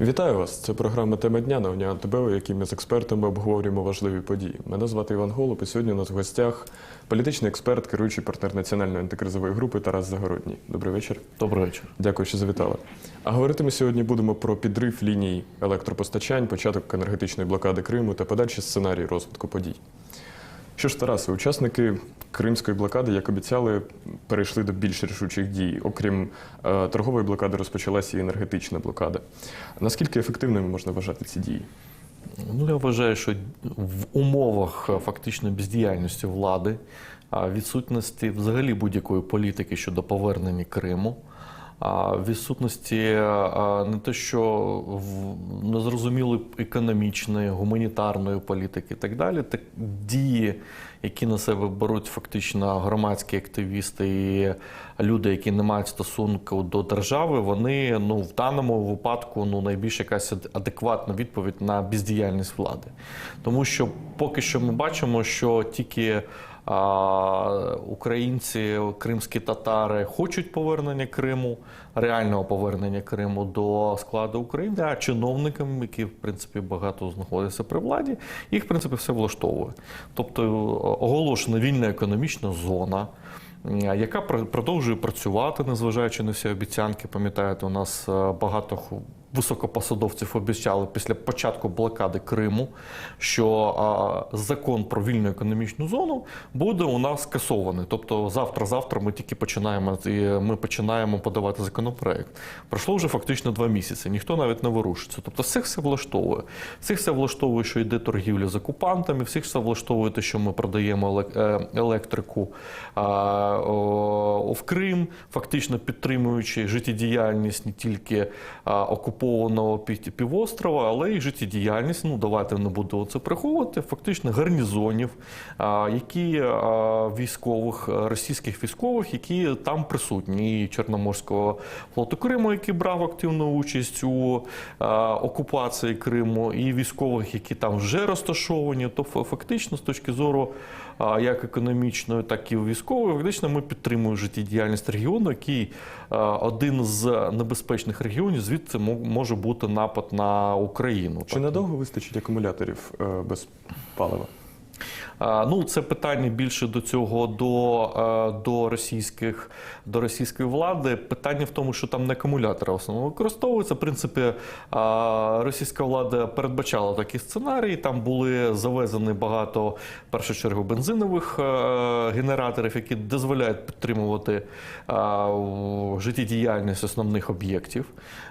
Вітаю вас! Це програма Тема дня на Уніан ТБ, у якій ми з експертами обговорюємо важливі події. Мене звати Іван Голуб, і сьогодні у нас в гостях політичний експерт, керуючий партнер національної антикризової групи Тарас Загородній. Добрий вечір. Добрий вечір. Дякую, що завітали. А говорити ми сьогодні будемо про підрив ліній електропостачань, початок енергетичної блокади Криму та подальші сценарії розвитку подій. Що ж, Тарасе, учасники Кримської блокади, як обіцяли, перейшли до більш рішучих дій. Окрім е, торгової блокади, розпочалася і енергетична блокада. Наскільки ефективними можна вважати ці дії? Ну, я вважаю, що в умовах е, фактично бездіяльності влади, відсутності взагалі будь-якої політики щодо повернення Криму, відсутності не те, що незрозумілої економічної, гуманітарної політики і так далі, так дії, які на себе беруть фактично громадські активісти і люди, які не мають стосунку до держави, вони ну в даному випадку ну найбільш якась адекватна відповідь на бездіяльність влади, тому що поки що ми бачимо, що тільки українці, кримські татари хочуть повернення Криму, реального повернення Криму до складу України, а чиновникам, які в принципі багато знаходяться при владі, їх в принципі все влаштовує. Тобто оголошена вільна економічна зона. Яка пр- продовжує працювати, незважаючи на всі обіцянки. Пам'ятаєте, у нас е, багато високопосадовців обіцяли після початку блокади Криму, що закон про вільну економічну зону буде у нас скасований. Тобто завтра-завтра ми тільки починаємо і ми починаємо подавати законопроект. Пройшло вже фактично два місяці. Ніхто навіть не ворушиться. Тобто, всіх все влаштовує. Всіх все влаштовує, що йде торгівля з окупантами, всіх все влаштовує те, що ми продаємо е, електрику в Крим, фактично підтримуючи життєдіяльність не тільки а, окупованого півострова, але й життєдіяльність. Ну давайте не буду це приховувати. Фактично гарнізонів, які військових російських військових, які там присутні, і Чорноморського флоту Криму, який брав активну участь у окупації Криму, і військових, які там вже розташовані. То фактично, з точки зору як економічною, так і військовою. фактично ми підтримуємо життєдіяльність регіону, який один з небезпечних регіонів, звідси мо- може бути напад на Україну. Чи надовго вистачить акумуляторів е, без палива? Ну, це питання більше до цього до, е, до російських до російської влади. Питання в тому, що там не акумулятори в основному використовуються. В принципі, російська влада передбачала такі сценарії. Там були завезені багато в першу чергу бензинових е, генераторів, які дозволяють підтримувати життєдіяльність основних об'єктів.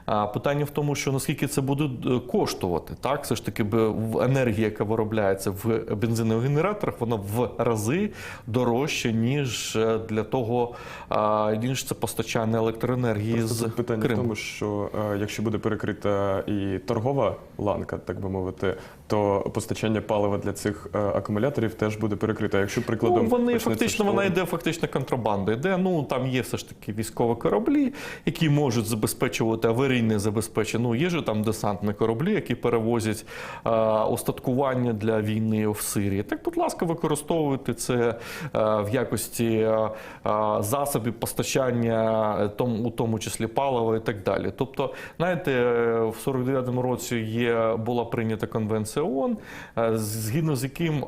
Питання в тому, що наскільки це буде е, коштувати. Так, все ж таки енергія, яка виробляється в бензинових генераторах, вона в рази дорожча, ніж е, для того, ніж це постачання електроенергії Просто з питання Криму. в тому, що е, якщо буде перекрита і торгова ланка, так би мовити, то постачання палива для цих е, акумуляторів теж буде перекрите. Якщо прикладом Ну, вони фактично вона йде фактично контрабанда. Йде. Ну там є все ж таки військові кораблі, які можуть забезпечувати аварійне забезпечення. Ну є ж там десантні кораблі, які перевозять е, устаткування для війни в Сирії. Так, будь ласка, використовуйте це е, в якості е, е, засобів постачання, у тому числі палива і так далі. Тобто, знаєте, в 49-му році є була прийнята конвенція ООН, згідно з яким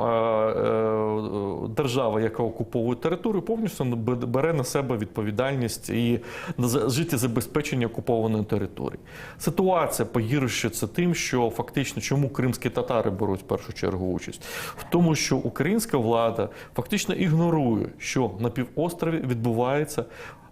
держава, яка окуповує територію, повністю бере на себе відповідальність і за життєзабезпечення окупованої території. Ситуація погіршується тим, що фактично чому кримські татари беруть в першу чергу участь, в тому, що українська влада фактично ігнорує, що на півострові відбувається.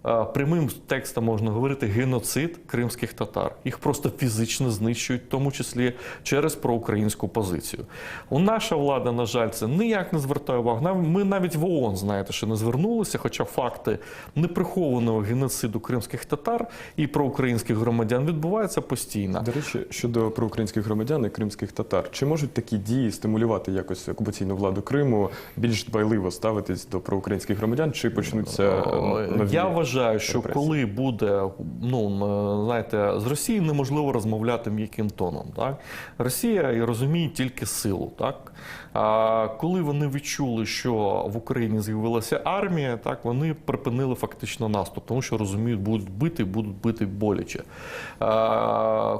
Е, Прямим текстом можна говорити геноцид кримських татар. Їх просто фізично знищують, в тому числі через проукраїнську позицію. У наша влада, на жаль, це ніяк не звертає увагу. Ми навіть в ООН, знаєте, що не звернулися, хоча факти неприхованого геноциду кримських татар і проукраїнських громадян відбуваються постійно. До речі, щодо проукраїнських громадян і кримських татар, чи можуть такі дії стимулювати якось окупаційну владу Криму більш дбайливо ставитись до проукраїнських громадян, чи почнуться е, нові Я вважаю, вважаю, що репресії. коли буде, ну м, знаєте, з Росії неможливо розмовляти м'яким тоном. Так? Росія розуміє тільки силу. Так? Коли вони відчули, що в Україні з'явилася армія, так вони припинили фактично наступ, тому що розуміють, будуть бити, будуть бити боляче.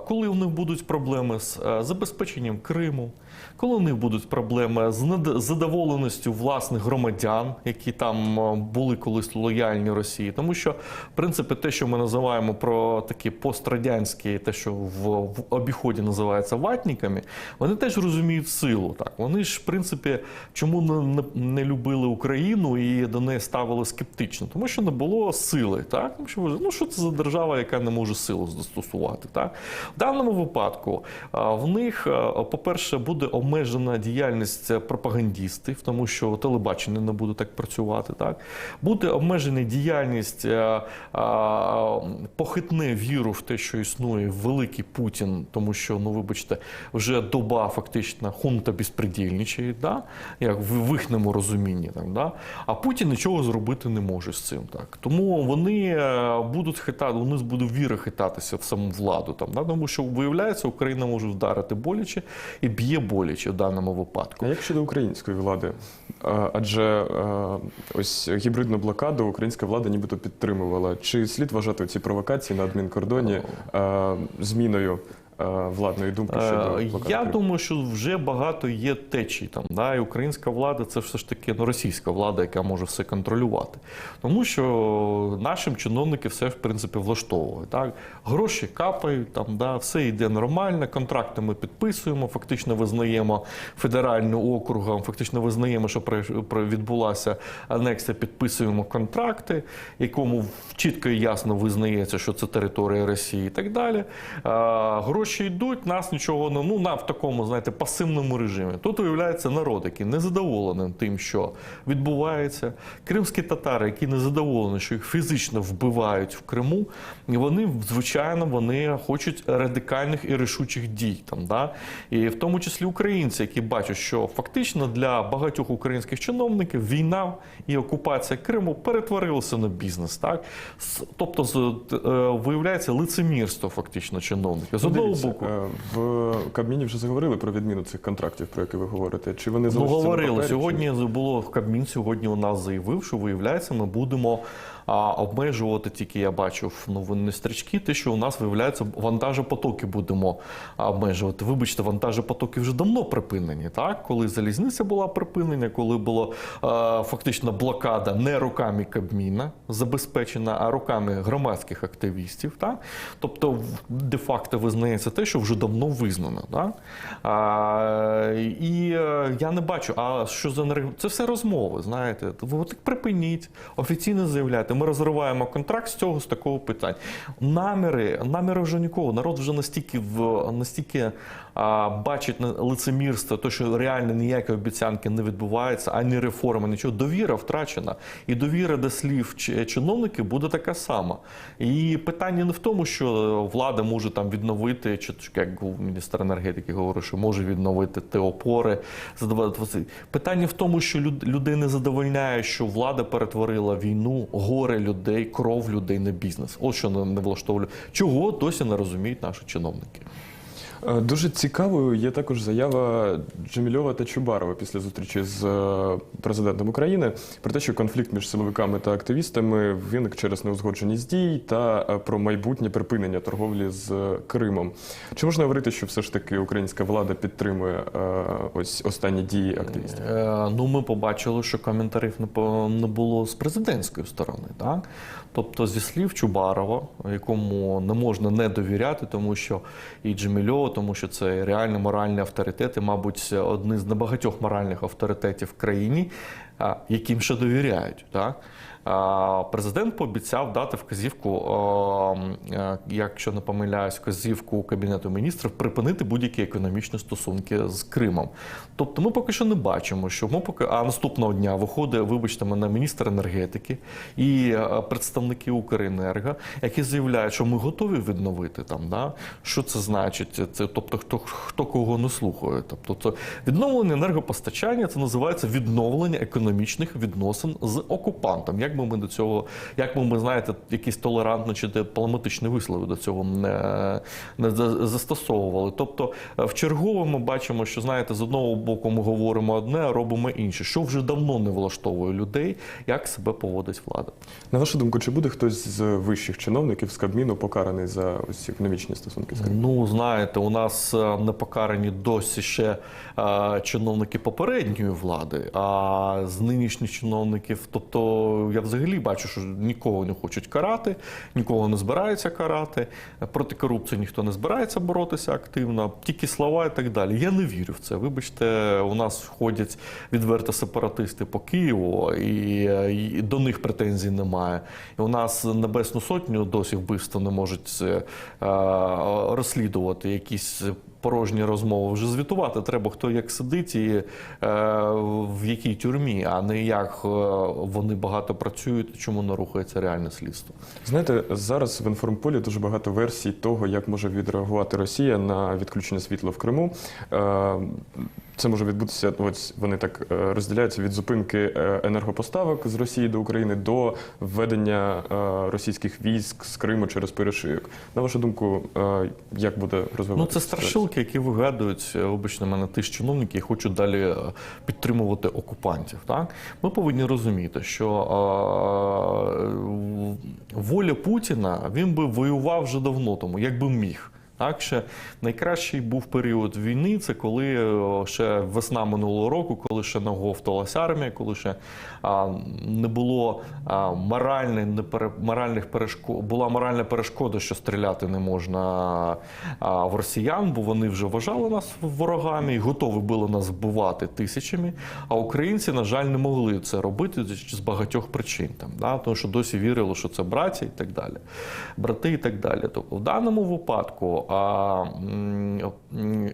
Коли у них будуть проблеми з е, забезпеченням Криму, коли у них будуть проблеми з задоволеністю власних громадян, які там е, були колись лояльні Росії, тому що в принципі те, що ми називаємо про такі пострадянські, те, що в, в обіході називається ватниками, вони теж розуміють силу. Так вони ж, в принципі, чому не, не, любили Україну і до неї ставили скептично, тому що не було сили. Так, тому що ну що це за держава, яка не може силу застосувати. Так в даному випадку в них, по-перше, буде обмежена діяльність пропагандістів, тому що телебачення не буде так працювати. Так буде обмежена діяльність, е, похитне віру в те, що існує великий Путін, тому що, ну вибачте, вже доба фактично хунта безпредельничає, да? як в, їхньому розумінні. Так, да? А Путін нічого зробити не може з цим. Так. Тому вони е, будуть хитати, у них буде віра хитатися в саму владу. Там, да? Тому що виявляється, Україна може вдарити боляче і б'є боляче в даному випадку. А як щодо української влади? Адже е, ось гібридну блокаду українська влада нібито підтримувала. Чи слід вважати ці провокації на адмінкордоні е, зміною владної думки щодо Е. Я думаю, що вже багато є течій там. Да? І українська влада це все ж таки ну, російська влада, яка може все контролювати. Тому що нашим чиновники все в принципі влаштовують. Так? Гроші капають, там, да? все йде нормально, контракти ми підписуємо, фактично визнаємо федеральним округам, фактично визнаємо, що відбулася анексія, підписуємо контракти, якому чітко і ясно визнається, що це територія Росії і так далі. А, гроші йдуть, нас нічого не ну на в такому, знаєте, пасивному режимі. Тут виявляється народ, який не задоволений тим, що відбувається. Кримські татари, які не задоволені, що їх фізично вбивають в Криму, і вони звичайно вони хочуть радикальних і рішучих дій. Там да і в тому числі українці, які бачать, що фактично для багатьох українських чиновників війна і окупація Криму перетворилися на бізнес. Так тобто, е, виявляється лицемірство фактично чиновників. З Ну, одного боку. е, в Кабміні вже заговорили про відміну цих контрактів, про які ви говорите. Чи вони Ну, говорили на папері, сьогодні? чи- було Кабмін сьогодні у нас заявив, що виявляється, ми будемо а, обмежувати тільки я бачив новинні стрічки, те, що у нас виявляється, вантажопотоки будемо обмежувати. Вибачте, вантажопотоки вже давно припинені. Так, коли залізниця була припинена, коли була фактично блокада не руками Кабміна забезпечена, а руками громадських активістів. Так? Тобто, де-факто визнається те, що вже давно визнано. Так? А, і е, я не бачу, а що за енерг- Це все розмови, знаєте. Ви так припиніть, офіційно заявляйте, ми розриваємо контракт з цього, з такого питань. Наміри, наміри вже нікого. Народ вже настільки в настільки бачить лицемірство, то що реально ніякі обіцянки не відбуваються, ані реформи, нічого. Довіра втрачена. І довіра до слів чи- чиновників буде така сама. І питання не в тому, що влада може там відновити, чи як міністр енергетики говорив, що може відновити ті опори. Питання в тому, що люд- людей не задовольняє, що влада перетворила війну, горе людей, кров людей на бізнес. От що не влаштовує. Чого досі не розуміють наші чиновники. Е, Дуже цікавою є також заява Джемільова та Чубарова після зустрічі з е, президентом України про те, що конфлікт між силовиками та активістами виник через неузгодженість дій та е, про майбутнє припинення торговлі з Кримом. Чи можна говорити, що все ж таки українська влада підтримує ось останні дії активістів? Ну, ми побачили, що коментарів не було з президентської сторони. Так? Тобто, зі слів Чубарова, якому не можна не довіряти, тому що і Джемільова, тому що це реально авторитет і, мабуть, одні з небагатьох моральних авторитетів в країні, яким ще довіряють. Так? А, Президент пообіцяв дати вказівку, а, а, якщо не помиляюсь, вказівку Кабінету міністрів припинити будь-які економічні стосунки з Кримом. Тобто ми поки що не бачимо, що ми поки а наступного дня виходить, вибачте мене, міністр енергетики і е, представники Укренерго, які заявляють, що ми готові відновити там. Да? Що це значить? Це тобто, хто хто кого не слухає. Тобто, це відновлення енергопостачання це називається відновлення економічних відносин з окупантом. Як би ми до цього, як би ми знаєте, якісь толерантно чи дипломатичні вислови до цього не, не застосовували. Тобто, е, в чергове ми бачимо, що знаєте, з одного боку ми говоримо одне, а робимо інше, що вже давно не влаштовує людей, як себе поводить влада. На вашу думку, чи буде хтось з вищих чиновників з Кабміну покараний за ось ці економічні стосунки з? Ну, знаєте, у нас е, не покарані досі ще е, чиновники попередньої влади, а з нинішніх чиновників, тобто я взагалі бачу, що нікого не хочуть карати, нікого не збираються карати. Проти корупції ніхто не збирається боротися активно, тільки слова і так далі. Я не вірю в це. Вибачте, у нас ходять відверто сепаратисти по Києву, і, е, і до них претензій немає. І у нас Небесну Сотню досі вбивство не можуть е, розслідувати якісь порожні розмови. Вже звітувати треба, хто як сидить і е, в якій тюрмі, а не як е, вони багато працюють, і чому не рухається реальне слідство. Знаєте, зараз в інформполі дуже багато версій того, як може відреагувати Росія на відключення світла в Криму. Це може відбутися, ось вони так е, розділяються від зупинки е, енергопоставок з Росії до України до введення е, російських військ з Криму через перешийок. На вашу думку, як буде Ну, це страшилки, які вигадують, вибачте мене, ті ж чиновники, які хочуть далі підтримувати окупантів. Так? Ми повинні розуміти, що воля Путіна він би воював вже давно тому, якби міг. Так, ще найкращий був період війни, це коли е, ще весна минулого року, коли ще не оговталася армія, коли ще а, не було а, моральних, не пере- моральних перешкод, була моральна перешкода, що стріляти не можна а, в росіян, бо вони вже вважали нас ворогами і готові були нас вбивати тисячами. А українці, на жаль, не могли це робити з багатьох причин, там, да? тому що досі вірили, що це браття і так далі, брати і так далі. Тобто, в даному випадку, а,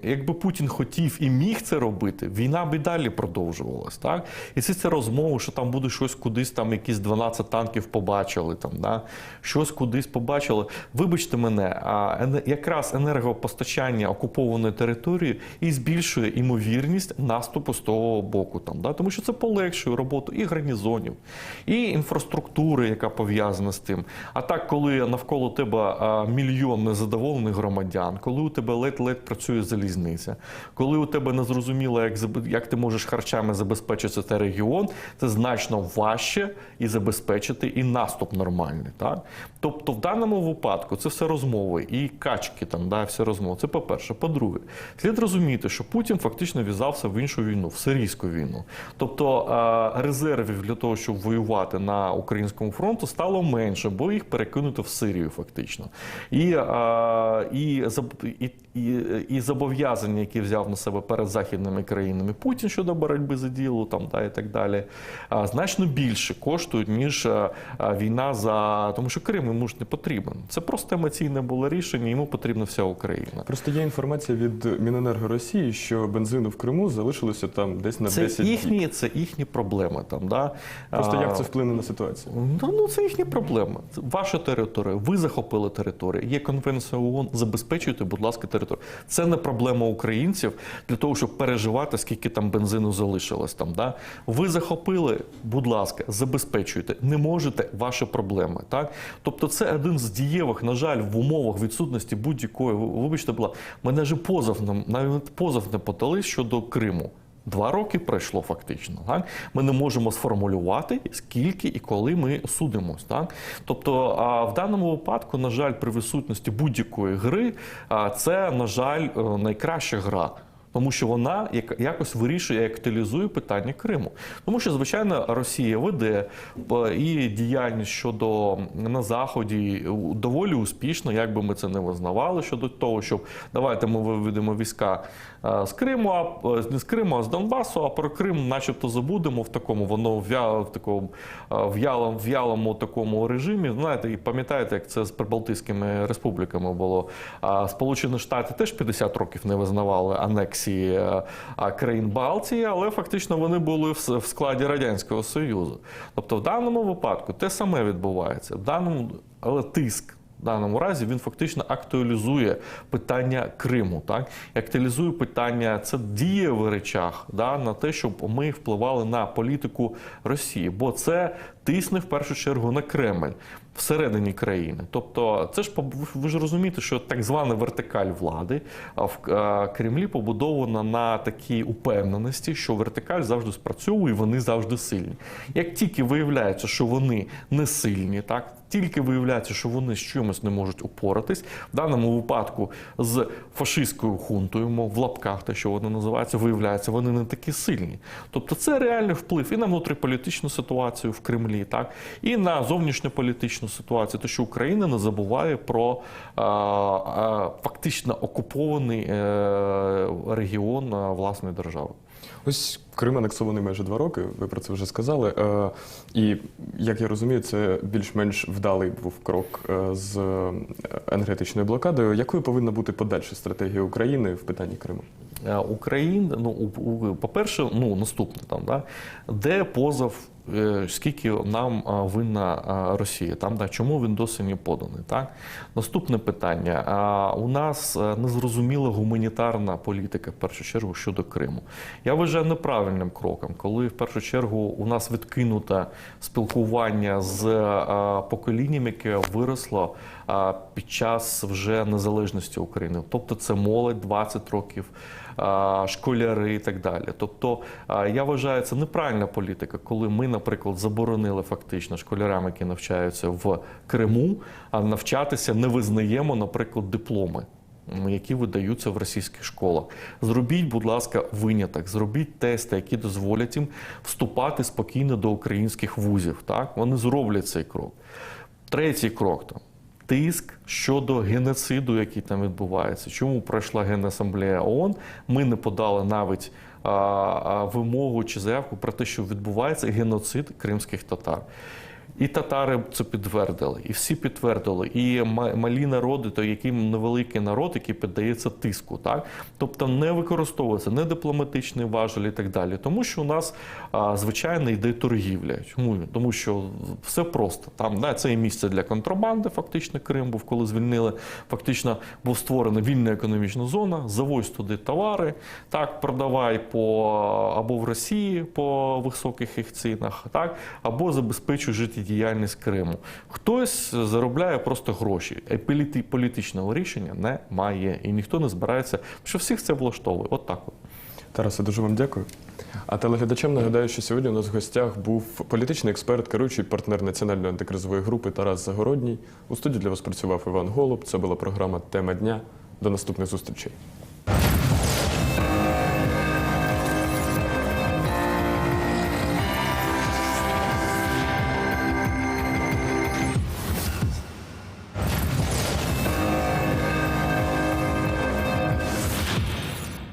якби Путін хотів і міг це робити, війна б і далі продовжувалась. Так? І це, це розмови, що там буде щось кудись, там якісь 12 танків побачили, там, да? щось кудись побачили. Вибачте мене, а якраз енергопостачання окупованої території і збільшує імовірність наступу з того боку. Там, да? Тому що це полегшує роботу і гарнізонів, і інфраструктури, яка пов'язана з тим. А так, коли навколо тебе мільйон незадоволених громадян, коли у тебе ледь-ледь працює залізниця, коли у тебе не зрозуміло, як, як ти можеш харчами забезпечити цей регіон, це значно важче і забезпечити і наступ нормальний. Так? Тобто, в даному випадку це все розмови і качки, там, да, все розмови. Це по-перше. По-друге, слід розуміти, що Путін фактично в'язався в іншу війну, в сирійську війну. Тобто резервів для того, щоб воювати на українському фронту, стало менше, бо їх перекинуто в Сирію, фактично. І, е, і, і, і, і зобов'язання, які взяв на себе перед західними країнами Путін щодо боротьби за діло, там да, і так далі, значно більше коштують, ніж війна за тому, що Крим йому ж не потрібен. Це просто емоційне було рішення, йому потрібна вся Україна. Просто є інформація від Міненерго Росії, що бензину в Криму залишилося там десь на Це 10 діб. їхні, це їхні проблеми. Там, да? Просто як це вплине на ситуацію? Ну, ну це їхні проблеми. Ваша територія. Ви захопили територію. Є конвенція ООН. Забезпечуйте, будь ласка, територію. Це не проблема українців для того, щоб переживати, скільки там бензину залишилось. Там да ви захопили, будь ласка, забезпечуйте. Не можете ваші проблеми. Так, тобто, це один з дієвих, на жаль, в умовах відсутності будь-якої. ви- Вибачте, була мене ж позов навіть позов не подали щодо Криму. Два роки пройшло фактично. Так? Ми не можемо сформулювати, скільки і коли ми судимось. Так? Тобто, в даному випадку, на жаль, при відсутності будь-якої гри, а, це, на жаль, е, найкраща гра. Тому що вона як- якось вирішує, актуалізує питання Криму. Тому що, звичайно, Росія веде і діяльність щодо на заході доволі успішно, як би ми це не визнавали, щодо того, щоб давайте ми виведемо війська з Криму, а е, не з Криму, а з Донбасу. А про Крим, начебто, забудемо в такому, воно в такому е, в'ялому, в'ялому такому режимі. Знаєте, і пам'ятаєте, як це з прибалтійськими республіками було. Сполучені Штати теж 50 років не визнавали анексії е, країн Балтії, але фактично вони були в складі Радянського Союзу. Тобто, в даному випадку те саме відбувається. В даному, але тиск Даному разі він фактично актуалізує питання Криму, так і актуалізує питання це діє в речах да, на те, щоб ми впливали на політику Росії, бо це тисне в першу чергу на Кремль всередині країни. Тобто, це ж ви ж розумієте, що так звана вертикаль влади в Кремлі побудована на такій упевненості, що вертикаль завжди спрацьовує, вони завжди сильні. Як тільки виявляється, що вони не сильні, так тільки виявляється, що вони з чимось не можуть упоратись, в даному випадку з фашистською хунтою, мов в лапках, те, що вони називаються, виявляється, вони не такі сильні. Тобто це реальний вплив і на внутріполітичну ситуацію в Кремлі, так і на зовнішньополітичну ситуацію, те, що Україна не забуває про а, а, фактично окупований е, регіон власної держави. Ось Крим анексований майже два роки, ви про це вже сказали. Е, І як я розумію, це більш-менш вдалий був крок е, з е, енергетичною блокадою. Якою повинна бути подальша стратегія України в питанні Криму? Україна ну у- по-перше, ну наступне там, да, де позов, скільки нам винна Росія, там да, чому він досі не поданий? Так наступне питання. У нас е, незрозуміла гуманітарна політика в першу чергу щодо Криму. Я вважаю неправильним кроком, коли в першу чергу у нас відкинуто спілкування з поколінням, яке виросло під час вже незалежності України. Тобто це молодь 20 років, школяри і так далі. Тобто я вважаю, це неправильна політика, коли ми, наприклад, заборонили фактично школярам, які навчаються в Криму, а навчатися не визнаємо, наприклад, дипломи. Які видаються в російських школах. Зробіть, будь ласка, виняток, зробіть тести, які дозволять їм вступати спокійно до українських вузів. Так? Вони зроблять цей крок. Третій крок там. Тиск щодо геноциду, який там відбувається. Чому пройшла Генасамблея ООН? Ми не подали навіть а, а, вимогу чи заявку про те, що відбувається геноцид кримських татар. І татари це підтвердили, і всі підтвердили. І малі народи, то який невеликий народ, який піддається тиску, так тобто не використовується не дипломатичний важель і так далі. Тому що у нас звичайно йде торгівля. Чому? Тому що все просто там да, це і місце для контрабанди. Фактично Крим був, коли звільнили. Фактично був створена вільна економічна зона. Завозь туди товари, так продавай по або в Росії по високих їх цінах, так або забезпечуй життєдіяльність Криму. Хтось заробляє просто гроші. А політичного рішення немає, і ніхто не збирається, що всіх це влаштовує. От так от. Тарасе, дуже вам дякую. А телеглядачам нагадаю, що сьогодні у нас в гостях був політичний експерт, керуючий партнер національної антикризової групи Тарас Загородній. У студії для вас працював Іван Голуб. Це була програма Тема дня. До наступних зустрічей.